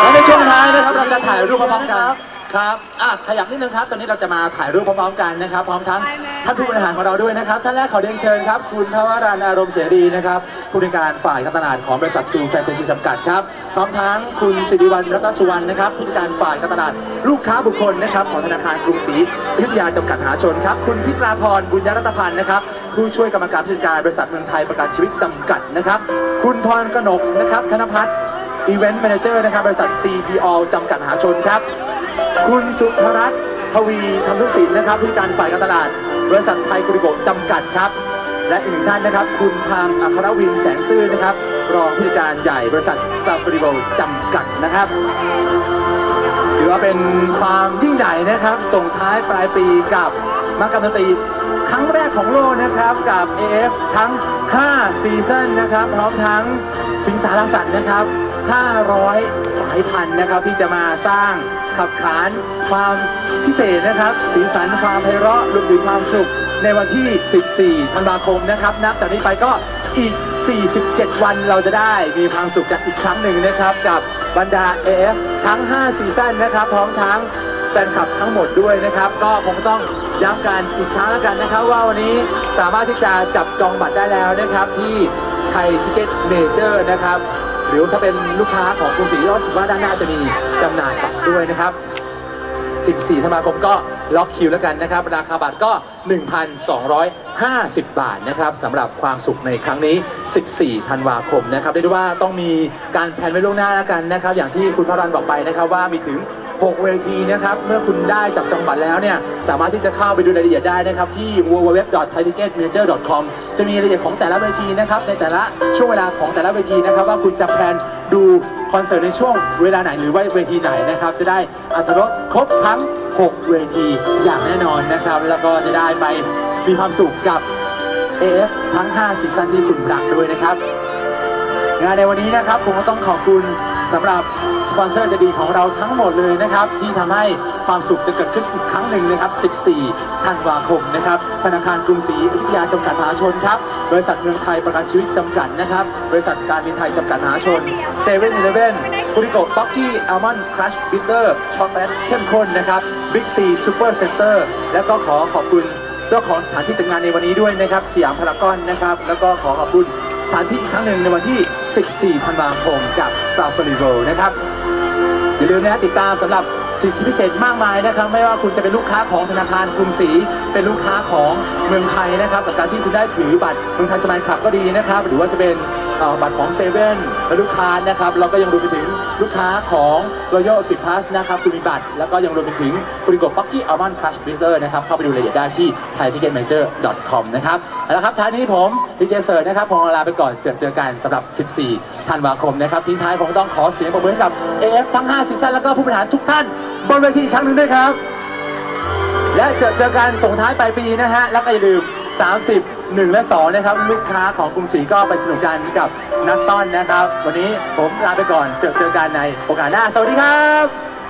และในช่วงท้ายนะครับเราจะถ่ายรูปพร้อมๆกันครับอะขยับนิดนึงครับ ตอนนี้เราจะมาถ่ายรูปพร้อมๆกันนะครับ พร้อมทั้งท่านผู้บริหารของเราด้วยนะครับ ท่านแรกขอเรียนเชิญครับ คุณภวรันอารมณ์เสรีนะครับ ผู้ในวยการฝ่ายการตลาดของบริษัททูแฟนตาซีจำกัดครับ พร้อมทั้งคุณสิริวัลรัตนสุวรรณนะครับ ผู้จัดการฝ่ายการตลาดลูกค้าบุคคลนะครับของธนาคารกรุงศรีอยุธยาจำกัดมหาชนครับ คุณพิตราพรบุญยรัตนพันธ์นะครับ ผู้ช่วยกรรมการผู้จัดการบริษัทเมืองไทยประกันชีวิตจำกัดนะครับ คุณพรกนกนะครับ ธนพัฒน์ อีเวนต์แมเนเจอร์นะครับบริษัท CPO จำกัดมหาชนครับ คุณสุภรัตน์ทวีธรรมทุกสินนะครับผู้จัดการฝ่ายการตลาด บริษัทไทยกุริโกจำกัดครับ และอีกหนึ่งท่านนะครับ คุณทางอัครวินแสงซื่อนะครับ รองผู้จัดการใหญ่บริษัทซาฟาริโบจำกัดนะครับ ถือว่าเป็นความยิ่งใหญ่นะครับ ส่งท้ายปลายปีกับมากรรมดนตรีครั้งแรกของโลกนะครับกับ AF ทั้ง 5 ซีซั่นนะครับ พร้อมทั้งสิงสารสัตว์นะครับ 500 สายพันธุ์นะครับที่จะมาสร้างขับขานความพิเศษนะครับ สีสันความไพเราะรวมถึงความสนุกในวันที่ 14 ธันวาคมนะครับ นับจากนี้ไปก็อีก 47 วันเราจะได้มีความสุขกันอีกครั้งหนึ่งนะครับ กับบรรดา AF ทั้ง 5 ซีซั่นนะครับ พร้อมทั้งแฟนคลับทั้งหมดด้วยนะครับ ก็คงต้องย้ำกันอีกครั้งแล้วกันนะครับ ว่าวันนี้สามารถที่จะจับจองบัตรได้แล้วนะครับที่ไทยทิเก็ตเมเจอร์นะครับ หรือถ้าเป็นลูกค้าของกรุงศรีก็รู้สึกว่าด้านหน้าจะมีจำหน่ายบัตรด้วยนะครับ 14ธันวาคมก็ล็อกคิวแล้วกันนะครับ ราคาบัตรก็ 1,250 บาทนะครับสำหรับความสุขในครั้งนี้ 14 ธันวาคมนะครับเรียกได้ว่าต้องมีการแผนไว้ล่วงหน้าแล้วกันนะครับ อย่างที่คุณพระรันบอกไปนะครับว่ามีถึง 6 เวทีนะครับ เมื่อคุณได้จับจองบัตรแล้วเนี่ย สามารถที่จะเข้าไปดูรายละเอียดได้นะครับ ที่ www.thaiticketmanager.com จะมีรายละเอียดของแต่ละเวทีนะครับ ในแต่ละช่วงเวลาของแต่ละเวทีนะครับ ว่าคุณจะแพลนดูคอนเสิร์ตในช่วงเวลาไหนหรือว่าเวทีไหนนะครับ จะได้อัตรสครบทั้ง 6 เวทีอย่างแน่นอนนะครับ แล้วก็จะได้ไปมีความสุขกับ AF ทั้ง 5 ซีซั่นที่คุณรักด้วยนะครับ งานในวันนี้นะครับผมก็ต้องขอบคุณสำหรับ สปอนเซอร์จะดีของเราทั้งหมดเลยนะครับ ที่ทำให้ความสุขจะเกิดขึ้นอีกครั้งหนึ่งนะครับ 14 ธันวาคมนะครับ ธนาคารกรุงศรีอยุธยาจำกัดมหาชนครับ บริษัทเมืองไทยประกันชีวิตจำกัดนะครับ บริษัทการบินไทยจำกัดมหาชนเซเว่นอีเลฟเว่นคุริโกะบ็อกกี้อัลมอนด์ครัชบิตเตอร์ช็อกโกแลตเข้มข้นนะครับบิ๊กซีซูเปอร์เซ็นเตอร์แล้วก็ขอขอบคุณเจ้าของสถานที่จัดงานในวันนี้ด้วยนะครับสยามพารากอนนะครับ แล้วก็ขอขอบคุณสถานที่อีกครั้งหนึ่งในวันที่ 14 ธันวาคมกับ Safari World นะครับ อย่าลืมนะติดตามสำหรับสิทธิพิเศษมากมายนะครับ ไม่ว่าคุณจะเป็นลูกค้าของธนาคารกรุงศรีเป็นลูกค้าของเมืองไทยนะครับกับการที่คุณได้ถือบัตรเมืองไทยสมายคลับก็ดีนะครับ หรือว่าจะเป็น เอ่อบัตรของเซเว่นและลูกค้านะครับแล้วก็ยังรวมไปถึงลูกค้าของ Royal o p i d Pass นะครับคุณมีบัตร แล้วก็ยังรวมไปถึงบริโกปักกี้อัลมอนด์ครัชบิสเตอร์นะครับเข้าไปดูรายละเอียดได้ที่ thaiticketventures.com นะครับเอาละครับท้ายนี้ผมดีเจเสิร์นะครับผมลาไปก่อนเจอเจอกันสำหรับ 14 ธันวาคมนะครับทิ้งท้ายผมต้องขอเสียงปรบมือให้กับ AF ทั้ง 5ซีซั่นแล้วก็ผู้บริหารทุกท่านบนเวทีอีกครั้งหนึ่งด้วยครับ และเจอเจอกันส่งท้ายปลายปีนะฮะ แล้วก็อย่าลืม 30 1 และ 2 นะครับ ลูกค้าของกรุงศรีก็ไปสนุกกันกับนักต้อนนะครับ วันนี้ผมลาไปก่อนเจอเจอกันในโอกาสหน้า สวัสดีครับ